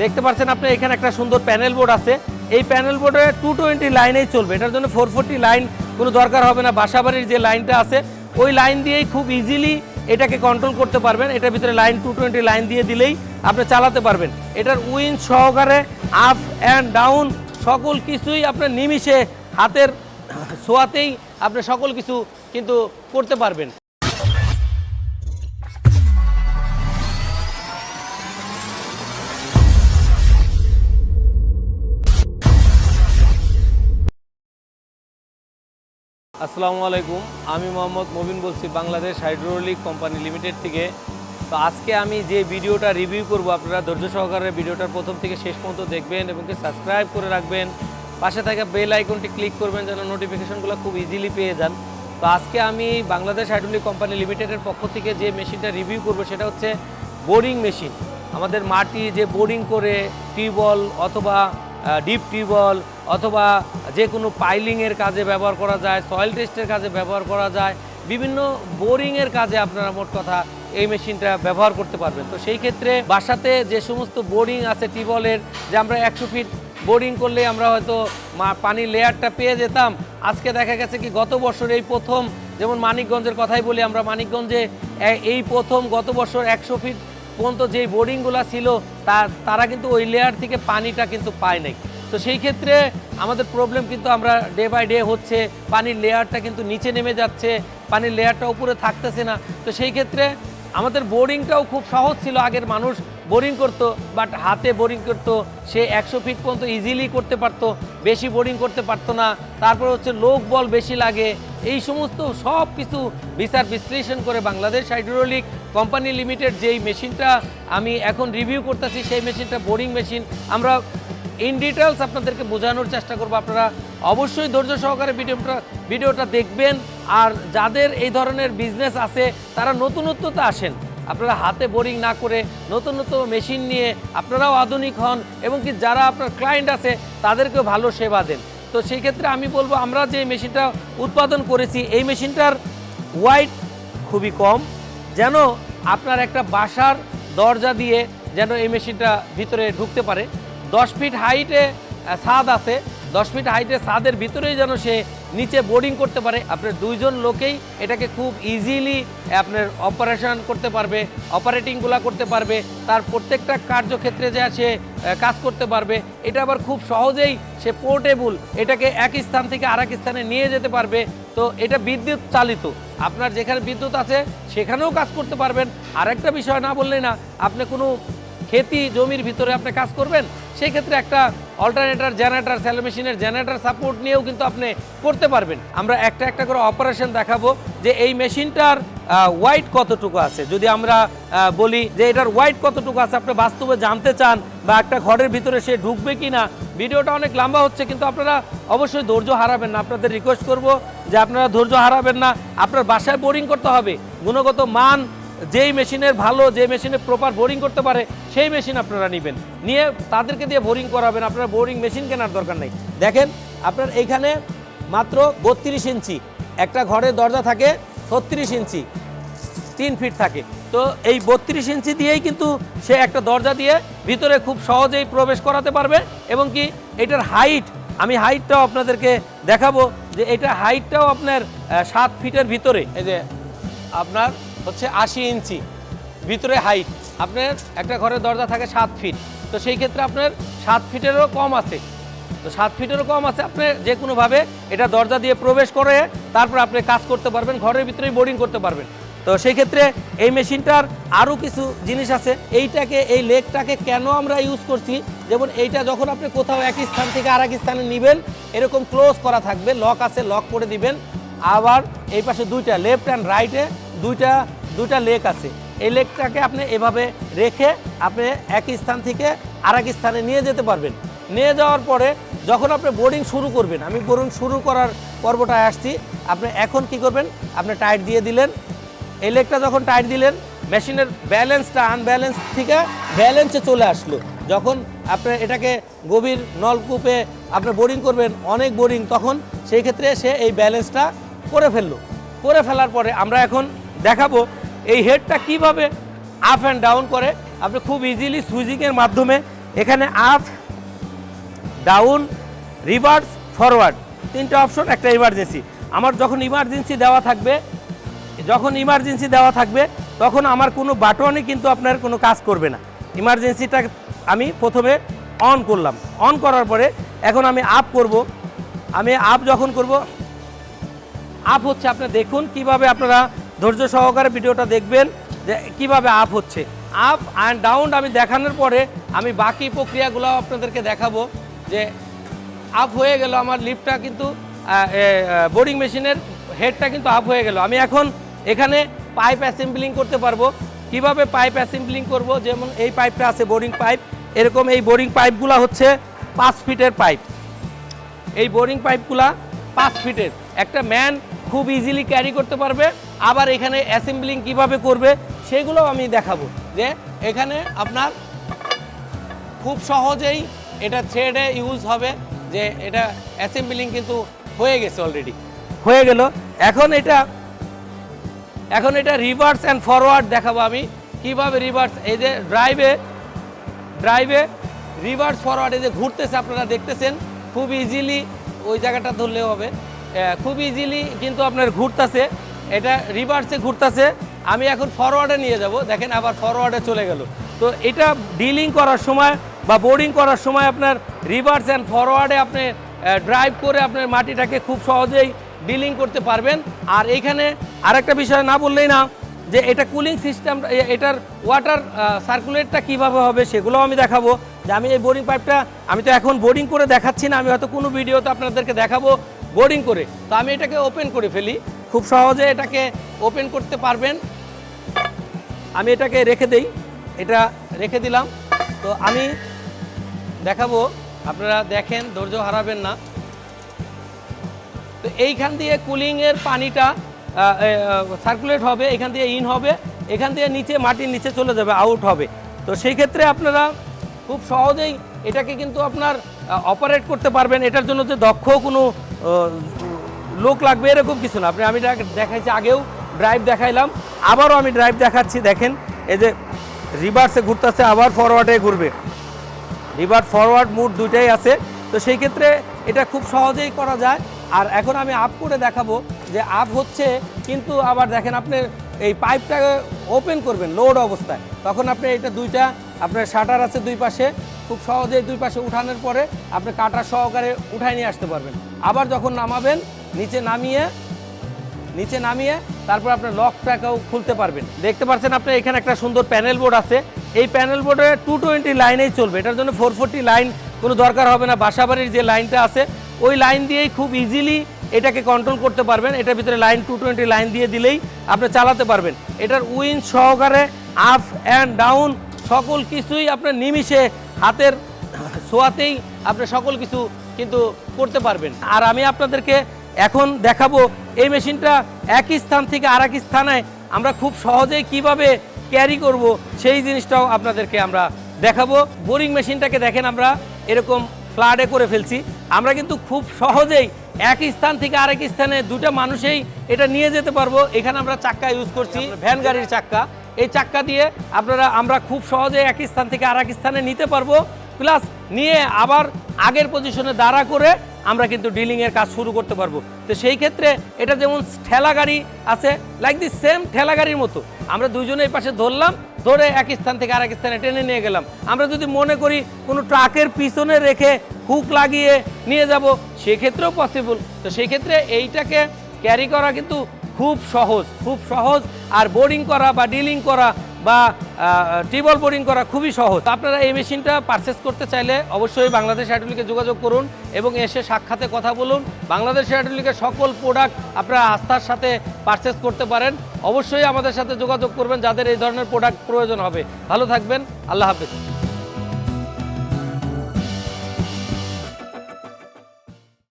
দেখতে পাচ্ছেন আপনি, এখানে একটা সুন্দর প্যানেল বোর্ড আছে। এই প্যানেল বোর্ডে টু টোয়েন্টি লাইনেই চলবে। এটার জন্য ফোর ফোরটি লাইন কোনো দরকার হবে না। বাসাবাড়ির যে লাইনটা আছে, ওই লাইন দিয়েই খুব ইজিলি এটাকে কন্ট্রোল করতে পারবেন। এটার ভিতরে লাইন টু টোয়েন্টি লাইন দিয়ে দিলেই আপনি চালাতে পারবেন। এটার উইন সহকারে আপ অ্যান্ড ডাউন সকল কিছুই আপনার নিমিষে হাতের ছোঁয়াতেই আপনি সকল কিছু কিন্তু করতে পারবেন। আসসালামু আলাইকুম, আমি মোহাম্মদ মবিন বলছি বাংলাদেশ হাইড্রোলিক কোম্পানি লিমিটেড থেকে। তো আজকে আমি যে ভিডিওটা রিভিউ করব, আপনারা ধৈর্য সহকারে ভিডিওটার প্রথম থেকে শেষ পর্যন্ত দেখবেন এবং কি সাবস্ক্রাইব করে রাখবেন। পাশে থাকা বেল আইকনটি ক্লিক করবেন যেন নোটিফিকেশনগুলো খুব ইজিলি পেয়ে যান। তো আজকে আমি বাংলাদেশ হাইড্রোলিক কোম্পানি লিমিটেডের পক্ষ থেকে যে মেশিনটা রিভিউ করব, সেটা হচ্ছে বোরিং মেশিন। আমাদের মাটি যে বোরিং করে টিউবওয়েল অথবা ডিপ টিউবওয়েল অথবা যে কোনো পাইলিংয়ের কাজে ব্যবহার করা যায় সয়েল টেস্টের কাজে ব্যবহার করা যায়, বিভিন্ন বোরিংয়ের কাজে আপনারা মোট কথা এই মেশিনটা ব্যবহার করতে পারবেন। তো সেই ক্ষেত্রে বাসাতে যে সমস্ত বোরিং আছে টিউবওয়েলের, যে আমরা একশো ফিট বোরিং করলে আমরা হয়তো পানির লেয়ারটা পেয়ে যেতাম। আজকে দেখা গেছে কি গত বছর এই প্রথম, যেমন মানিকগঞ্জের কথাই বলি আমরা, মানিকগঞ্জে এই প্রথম গত বছর একশো ফিট পর্যন্ত যেই বোরিংগুলো ছিল, তা, তারা কিন্তু ওই লেয়ার থেকে পানিটা কিন্তু পায় নাই। তো সেই ক্ষেত্রে আমাদের প্রবলেম কিন্তু আমরা ডে বাই ডে হচ্ছে, পানির লেয়ারটা কিন্তু নিচে নেমে যাচ্ছে, পানির লেয়ারটা উপরে থাকতেছে না। তো সেই ক্ষেত্রে আমাদের বোরিংটাও খুব সহজ ছিল, আগের মানুষ বোরিং করতো বাট হাতে বোরিং করতো, সে একশো ফিট পর্যন্ত ইজিলি করতে পারতো, বেশি বোরিং করতে পারতো না। তারপর হচ্ছে লোক বল বেশি লাগে, এই সমস্ত সব কিছু বিচার বিশ্লেষণ করে বাংলাদেশ হাইড্রোলিক কোম্পানি লিমিটেড যেই মেশিনটা আমি এখন রিভিউ করতেছি, সেই মেশিনটা বোরিং মেশিন আমরা ইন ডিটেলস আপনাদেরকে বোঝানোর চেষ্টা করব। আপনারা অবশ্যই ধৈর্য সহকারে ভিডিওটা ভিডিওটা দেখবেন। আর যাদের এই ধরনের বিজনেস আছে, তারা নতুনত্বতে আসেন। আপনারা হাতে বোরিং না করে নতুন নতুন মেশিন নিয়ে আপনারাও আধুনিক হন এবং কি যারা আপনার ক্লায়েন্ট আছে, তাদেরকেও ভালো সেবা দেন। তো সেই ক্ষেত্রে আমি বলব, আমরা যে মেশিনটা উৎপাদন করেছি, এই মেশিনটার হোয়াইট খুবই কম। যেন আপনার একটা বাসার দরজা দিয়ে যেন এই মেশিনটা ভিতরে ঢুকতে পারে। দশ ফিট হাইটে ছাদ আছে। দশ ফিট হাইটে ছাদের ভিতরেই যেন সে নিচে বোর্ডিং করতে পারে। আপনার দুইজন লোকেই এটাকে খুব ইজিলি আপনার অপারেশন করতে পারবে অপারেটিংগুলো করতে পারবে, তার প্রত্যেকটা কার্যক্ষেত্রে যা সে কাজ করতে পারবে, এটা আবার খুব সহজেই সে পোর্টেবল এটাকে এক স্থান থেকে আরেক স্থানে নিয়ে যেতে পারবে। তো এটা বিদ্যুৎ চালিত। আপনার যেখানে বিদ্যুৎ আছে, সেখানেও কাজ করতে পারবেন। আরেকটা বিষয় না বললেই না, আপনি কোনো খেতি জমির ভিতরে আপনি কাজ করবেন সেই ক্ষেত্রে একটা অল্টারনেটার জেনারেটার স্যালো মেশিনের জেনারেটার সাপোর্ট নিয়েও কিন্তু আপনি করতে পারবেন। আমরা একটা একটা করে অপারেশন দেখাবো যে এই মেশিনটার ওয়াইট কতটুকু আছে। যদি আমরা বলি যে এটার ওয়াইট কতটুকু আছে, আপনি বাস্তবে জানতে চান বা একটা ঘরের ভিতরে সে ঢুকবে কি না ভিডিওটা অনেক লম্বা হচ্ছে, কিন্তু আপনারা অবশ্যই ধৈর্য হারাবেন না। আপনাদের রিকোয়েস্ট করব যে আপনারা ধৈর্য হারাবেন না। আপনার বাসায় বোরিং করতে হবে। গুণগত মান যেই মেশিনের ভালো যে মেশিনে প্রপার বোরিং করতে পারে, সেই মেশিন আপনারা নেবেন। নিয়ে তাদেরকে দিয়ে বোরিং করাবেন, আপনার বোরিং মেশিন কেনার দরকার নেই। দেখেন, আপনার এইখানে মাত্র বত্রিশ ইঞ্চি, একটা ঘরের দরজা থাকে ছত্রিশ ইঞ্চি, তিন ফিট থাকে। তো এই বত্রিশ ইঞ্চি দিয়েই কিন্তু সে একটা দরজা দিয়ে ভিতরে খুব সহজেই প্রবেশ করাতে পারবে এবং কি এটার হাইট আমি হাইটটাও আপনাদেরকে দেখাবো যে এটা হাইটটাও আপনার সাত ফিটের ভিতরে। এই যে আপনার হচ্ছে আশি ইঞ্চি, ভিতরে হাইট আপনার একটা ঘরের দরজা থাকে সাত ফিট তো সেই ক্ষেত্রে আপনার সাত ফিটেরও কম আছে। তো সাত ফিটেরও কম আছে, আপনি যে কোনোভাবে এটা দরজা দিয়ে প্রবেশ করে তারপর আপনি কাজ করতে পারবেন, ঘরের ভিতরেই বোর্ডিং করতে পারবেন। তো সেই ক্ষেত্রে এই মেশিনটার আরও কিছু জিনিস আছে। এইটাকে, এই লেগটাকে কেন আমরা ইউজ করছি? যেমন এইটা যখন আপনি কোথাও এক স্থান থেকে আর এক স্থানে নেবেন, এরকম ক্লোজ করা থাকবে লক আছে লক করে দিবেন। আবার এই পাশে দুইটা লেফট অ্যান্ড রাইটে দুইটা দুইটা লেক আছে। এই লেকটাকে আপনি এভাবে রেখে আপনি এক স্থান থেকে আর স্থানে নিয়ে যেতে পারবেন। নিয়ে যাওয়ার পরে যখন আপনি বোর্ডিং শুরু করবেন, আমি বোর্ডিং শুরু করার পর্বটায় আসছি, আপনি এখন কি করবেন? আপনি টাইট দিয়ে দিলেন। এই লেকটা যখন টাইট দিলেন, মেশিনের ব্যালেন্সটা আনব্যালেন্স থেকে ব্যালেন্সে চলে আসলো। যখন আপনি এটাকে গভীর নলকূপে আপনি বোরিং করবেন, অনেক বোরিং তখন সেই ক্ষেত্রে সে এই ব্যালেন্সটা করে ফেলল। করে ফেলার পরে আমরা এখন দেখাবো এই হেডটা কীভাবে আপ অ্যান্ড ডাউন করে। আপনি খুব ইজিলি সুইজিংয়ের মাধ্যমে এখানে আপ ডাউন রিভার্স ফরওয়ার্ড তিনটা অপশন একটা ইমার্জেন্সি আমার যখন ইমার্জেন্সি দেওয়া থাকবে, যখন ইমার্জেন্সি দেওয়া থাকবে, তখন আমার কোনো বাটনই কিন্তু আপনার কোনো কাজ করবে না। ইমার্জেন্সিটা আমি প্রথমে অন করলাম। অন করার পরে এখন আমি আপ করব। আমি আপ যখন করব আপ হচ্ছে আপনি দেখুন কীভাবে আপনারা ধৈর্য সহকারে ভিডিওটা দেখবেন যে কীভাবে আপ হচ্ছে। আপ অ্যান্ড ডাউন আমি দেখানোর পরে আমি বাকি প্রক্রিয়াগুলো আপনাদেরকে দেখাবো যে আপ হয়ে গেল আমার লিফটটা কিন্তু বোর্ডিং মেশিনের হেডটা কিন্তু আপ হয়ে গেল। আমি এখন এখানে পাইপ অ্যাসেম্বলিং করতে পারব। কীভাবে পাইপ অ্যাসেম্বলিং করব? যেমন এই পাইপটা আছে বোরিং পাইপ এরকম এই বোরিং পাইপগুলো হচ্ছে পাঁচ ফিটের পাইপ এই বোরিং পাইপগুলা পাঁচ ফিটের। একটা ম্যান খুব ইজিলি ক্যারি করতে পারবে। আবার এখানে অ্যাসেম্বলিং কীভাবে করবে সেগুলোও আমি দেখাবো। যে এখানে আপনার খুব সহজেই এটা থ্রেডে ইউজ হবে, যে এটা অ্যাসেম্বলিং কিন্তু হয়ে গেছে অলরেডি হয়ে গেল। এখন এটা এখন এটা রিভার্স অ্যান্ড ফরওয়ার্ড দেখাবো আমি। কীভাবে রিভার্স এই যে ড্রাইভে ড্রাইভে রিভার্স ফরওয়ার্ডে যে ঘুরতেছে আপনারা দেখতেছেন, খুব ইজিলি ওই জায়গাটা ধরলেও হবে। খুব ইজিলি কিন্তু আপনার ঘুরতেছে। এটা রিভার্সে ঘুরতেছে। আমি এখন ফরওয়ার্ডে নিয়ে যাব। দেখেন আবার ফরওয়ার্ডে চলে গেল। তো এটা ডিলিং করার সময় বা বোর্ডিং করার সময় আপনার রিভার্স অ্যান্ড ফরওয়ার্ডে আপনি ড্রাইভ করে আপনার মাটিটাকে খুব সহজেই ডিলিং করতে পারবেন। আর এইখানে আরেকটা বিষয় না বললেই না, যে এটা কুলিং সিস্টেম এটার ওয়াটার সার্কুলেটটা কীভাবে হবে সেগুলোও আমি দেখাবো। যে আমি এই বোরিং পাইপটা আমি তো এখন বোরিং করে দেখাচ্ছি না, আমি হয়তো কোনো ভিডিওতে আপনাদেরকে দেখাবো। বোরিং করে, তো আমি এটাকে ওপেন করে ফেলি। খুব সহজে এটাকে ওপেন করতে পারবেন। আমি এটাকে রেখে দেই, এটা রেখে দিলাম। তো আমি দেখাবো, আপনারা দেখেন, ধৈর্য হারাবেন না। তো এইখান দিয়ে কুলিংয়ের পানিটা সার্কুলেট হবে, এখান দিয়ে ইন হবে, এখান দিয়ে নিচে, মাটির নিচে চলে যাবে আউট হবে। তো সেই ক্ষেত্রে আপনারা খুব সহজেই এটাকে কিন্তু আপনার অপারেট করতে পারবেন। এটার জন্য যে দক্ষ কোনো লোক লাগবে এরকম কিছু না। আপনি, আমি দেখাইছি আগেও ড্রাইভ দেখাইলাম, আবারও আমি ড্রাইভ দেখাচ্ছি, দেখেন, এই যে রিভার্সে ঘুরতেছে, আবার ফরওয়ার্ডে ঘুরবে। রিভার ফরওয়ার্ড মুড দুইটাই আছে। তো সেই ক্ষেত্রে এটা খুব সহজেই করা যায়। আর এখন আমি আপ করে দেখাবো যে আপ হচ্ছে, কিন্তু আবার দেখেন আপনি এই পাইপটাকে ওপেন করবেন লোড অবস্থায়। তখন আপনি এটা দুইটা, আপনার শাটার আছে দুই পাশে খুব সহজেই দুই পাশে উঠানোর পরে আপনি কাটার সহকারে উঠায় নিয়ে আসতে পারবেন। আবার যখন নামাবেন, নিচে নামিয়ে নিচে নামিয়ে তারপর আপনার লকটাকেও খুলতে পারবেন। দেখতে পাচ্ছেন আপনি, এখানে একটা সুন্দর প্যানেল বোর্ড আছে। এই প্যানেল বোর্ডে টু টোয়েন্টি লাইনেই চলবে। এটার জন্য ফোর ফোরটি লাইন কোনো দরকার হবে না। বাসাবাড়ির যে লাইনটা আছে, ওই লাইন দিয়েই খুব ইজিলি এটাকে কন্ট্রোল করতে পারবেন। এটার ভিতরে লাইন টু টোয়েন্টি লাইন দিয়ে দিলেই আপনি চালাতে পারবেন। এটার উইন সহকারে আপ অ্যান্ড ডাউন সকল কিছুই আপনার নিমিষে হাতের ছোঁয়াতেই আপনি সকল কিছু কিন্তু করতে পারবেন। আর আমি আপনাদেরকে এখন দেখাবো এই মেশিনটা এক স্থান থেকে আর এক স্থানে আমরা খুব সহজেই কীভাবে ক্যারি করব সেই জিনিসটাও আপনাদেরকে আমরা দেখাবো। বোরিং মেশিনটাকে দেখেন আমরা এরকম ফ্লাডে করে ফেলছি। আমরা কিন্তু খুব সহজেই এক স্থান থেকে আরেক স্থানে দুটো মানুষেই এটা নিয়ে যেতে পারব। এখানে আমরা চাক্কা ইউজ করছি ভ্যান গাড়ির চাক্কা। এই চাক্কা দিয়ে আপনারা, আমরা খুব সহজে এক স্থান থেকে আরেক স্থানে নিতে পারব। প্লাস নিয়ে আবার আগের পজিশনে দাঁড়া করে আমরা কিন্তু ডিলিংয়ের কাজ শুরু করতে পারব। তো সেই ক্ষেত্রে এটা যেমন ঠেলা গাড়ি আছে লাইক দি সেম ঠেলা গাড়ির মতো। আমরা দুজনে এই পাশে ধরলাম, ধরে এক স্থান থেকে আরেক স্থানে টেনে নিয়ে গেলাম। আমরা যদি মনে করি কোনো ট্রাকের পিছনে রেখে হুক লাগিয়ে নিয়ে যাব, সেক্ষেত্রেও পসিবল তো সেই ক্ষেত্রে এইটাকে ক্যারি করা কিন্তু খুব সহজ খুব সহজ। আর বোর্ডিং করা বা ডিলিং করা বা টিবল বোর্ডিং করা খুবই সহজ। আপনারা এই মেশিনটা পারচেস করতে চাইলে অবশ্যই বাংলাদেশ হাইড্রোলিকে যোগাযোগ করুন এবং এসে সাক্ষাতে কথা বলুন। বাংলাদেশ হাইড্রোলিকের সকল প্রোডাক্ট আপনারা আস্থার সাথে পারচেস করতে পারেন। অবশ্যই আমাদের সাথে যোগাযোগ করবেন যাদের এই ধরনের প্রোডাক্ট প্রয়োজন হবে। ভালো থাকবেন, আল্লাহ হাফেজ।